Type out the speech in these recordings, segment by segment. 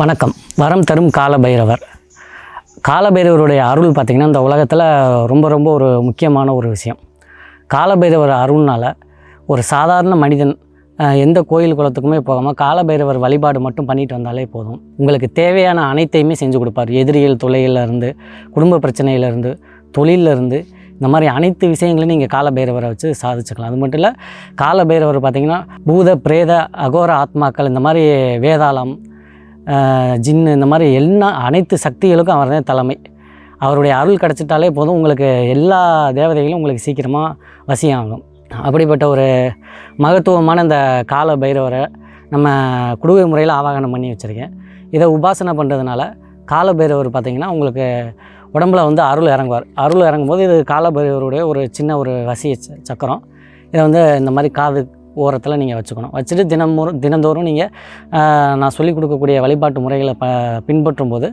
வணக்கம். வரம் தரும் காலபைரவர். காலபைரவருடைய அருள் பார்த்திங்கன்னா இந்த உலகத்தில் ரொம்ப ரொம்ப ஒரு முக்கியமான ஒரு விஷயம். காலபைரவர் அருள்னால் ஒரு சாதாரண மனிதன் எந்த கோயில் குளத்துக்குமே போகாமல் காலபைரவர் வழிபாடு மட்டும் பண்ணிட்டு வந்தாலே போதும். உங்களுக்கு தேவையான அனைத்தையுமே செஞ்சு கொடுப்பார். எதிரிகள் தொலையிலேருந்து குடும்ப பிரச்சனையிலேருந்து தொழிலிருந்து இந்த மாதிரி அனைத்து விஷயங்களையும் நீங்கள் காலபைரவரை வச்சு சாதிச்சுக்கலாம். அது மட்டும் இல்லை காலபைரவர் பார்த்திங்கன்னா பூத பிரேத அகோர ஆத்மாக்கள் இந்த மாதிரி வேதாளம் ஜின்னு இந்த மாதிரி எல்லா அனைத்து சக்திகளுக்கும் அவர் தான் தலைமை. அவருடைய அருள் கிடச்சிட்டாலே போதும் உங்களுக்கு எல்லா தேவதைகளும் உங்களுக்கு சீக்கிரமாக வசியாகும் அப்படிப்பட்ட ஒரு மகத்துவமான இந்த கால பைரவரை நம்ம குடுவை முறையில் ஆவாகனம் பண்ணி வச்சுருக்கேன். இதை உபாசனை பண்ணுறதுனால கால பைரவர் பார்த்திங்கன்னா உங்களுக்கு உடம்புல வந்து அருள் இறங்குவார். அருள் இறங்கும்போது இது கால பைரவருடைய ஒரு சின்ன ஒரு வசிய ச- சக்கரம். இதை வந்து இந்த மாதிரி காது ஓரத்தில் நீங்கள் வச்சுக்கணும். வச்சுட்டு தினமும் தினந்தோறும் நீங்கள் நான் சொல்லிக் கொடுக்கக்கூடிய வழிபாட்டு முறைகளை ப பின்பற்றும் போது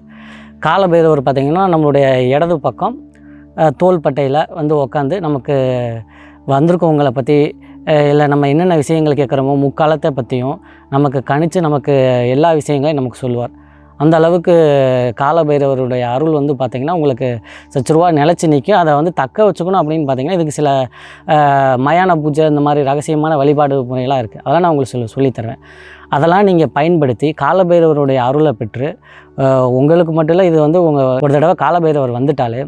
காலபைரவர் பார்த்திங்கன்னா நம்மளுடைய இடது பக்கம் தோள்பட்டையில் வந்து உக்காந்து நமக்கு வந்திருக்கவங்களை பற்றி இல்லை நம்ம என்னென்ன விஷயங்கள் கேட்குறோமோ முக்காலத்தை பற்றியும் நமக்கு கணித்து நமக்கு எல்லா விஷயங்களையும் நமக்கு சொல்லுவார். அந்த அளவுக்கு காலபைரவருடைய அருள் வந்து பார்த்திங்கன்னா உங்களுக்கு சச்சுருவா நிலச்சி நிற்கும். அதை வந்து தக்க வச்சுக்கணும் அப்படின்னு பார்த்திங்கன்னா இதுக்கு சில மயான பூஜை இந்த மாதிரி ரகசியமான வழிபாடு முறையெல்லாம் இருக்குது அதெல்லாம் நான் உங்களுக்கு சொல்லி சொல்லித்தருவேன் அதெல்லாம் நீங்கள் பயன்படுத்தி காலபைரவருடைய அருளை பெற்று உங்களுக்கு மட்டும் இல்லை இது வந்து உங்கள் ஒரு தடவை காலபைரவர் வந்துட்டாலே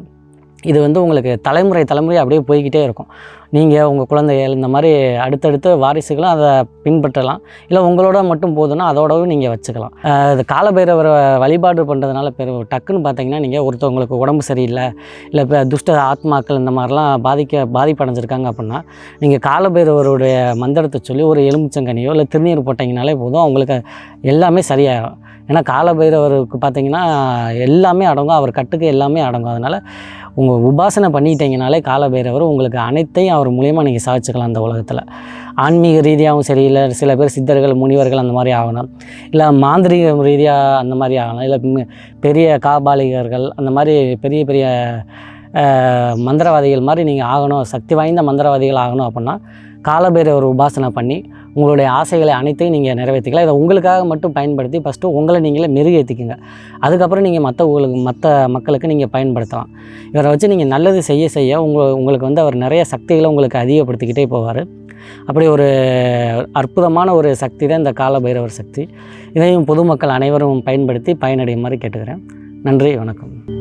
இது வந்து உங்களுக்கு தலைமுறை தலைமுறை அப்படியே போய்கிட்டே இருக்கும். நீங்கள் உங்கள் குழந்தைகள் இந்த மாதிரி அடுத்தடுத்து வாரிசுகளும் அதை பின்பற்றலாம். இல்லை உங்களோட மட்டும் போதுன்னா அதோடவும் நீங்கள் வச்சுக்கலாம். அது இது காலபைரவரை வழிபாடு பண்ணுறதுனால பெரு டக்குன்னு பார்த்தீங்கன்னா நீங்கள் ஒருத்தவங்களுக்கு உடம்பு சரியில்லை இல்லை இப்போ துஷ்ட ஆத்மாக்கள் இந்த மாதிரிலாம் பாதிக்க பாதிப்படைஞ்சிருக்காங்க அப்படின்னா நீங்கள் காலபைரவருடைய மந்திரத்தை சொல்லி ஒரு எலுமிச்சங்கனியோ இல்லை திருநீர் போட்டிங்கனாலே போதும் அவங்களுக்கு எல்லாமே சரியாயிடும் ஏன்னா காலபைரவருக்கு பார்த்தீங்கன்னா எல்லாமே அடங்கும் அவர் கட்டுக்கு எல்லாமே அடங்கும். அதனால் உங்கள் உபாசனை பண்ணிட்டீங்கனாலே காலபைரவர் உங்களுக்கு அனைத்தையும் அவர் மூலியமாக நீங்கள் சாதிச்சுக்கலாம் அந்த உலகத்தில். ஆன்மீக ரீதியாகவும் சரி இல்லை சில பேர் சித்தர்கள் முனிவர்கள் அந்த மாதிரி ஆகணும். இல்லை மாந்திரிக ரீதியாக அந்த மாதிரி ஆகணும். இல்லை பெரிய காபாலிகர்கள் அந்த மாதிரி பெரிய பெரிய மந்திரவாதிகள் மாதிரி நீங்கள் ஆகணும். சக்தி வாய்ந்த மந்திரவாதிகள் ஆகணும் அப்படின்னா காலபேரவர் உபாசனை பண்ணி உங்களுடைய ஆசைகளை அனைத்தையும் நீங்கள் நிறைவேற்றிக்கலாம். இதை உங்களுக்காக மட்டும் பயன்படுத்தி ஃபஸ்ட்டு உங்களை நீங்களே மெருகேற்றிக்குங்க அதுக்கப்புறம் நீங்கள் மற்ற உங்களுக்கு மற்ற மக்களுக்கு நீங்கள் பயன்படுத்தலாம். இவரை வச்சு நீங்கள் நல்லது செய்ய செய்ய உங்கள் உங்களுக்கு வந்து அவர் நிறைய சக்திகளை உங்களுக்கு அதிகப்படுத்திக்கிட்டே போவார். அப்படி ஒரு அற்புதமான ஒரு சக்தி தான் இந்த காலபைரவர் சக்தி. இதையும் பொதுமக்கள் அனைவரும் பயன்படுத்தி பயனடையும் மாதிரி கேட்டுக்கிறேன். நன்றி வணக்கம்.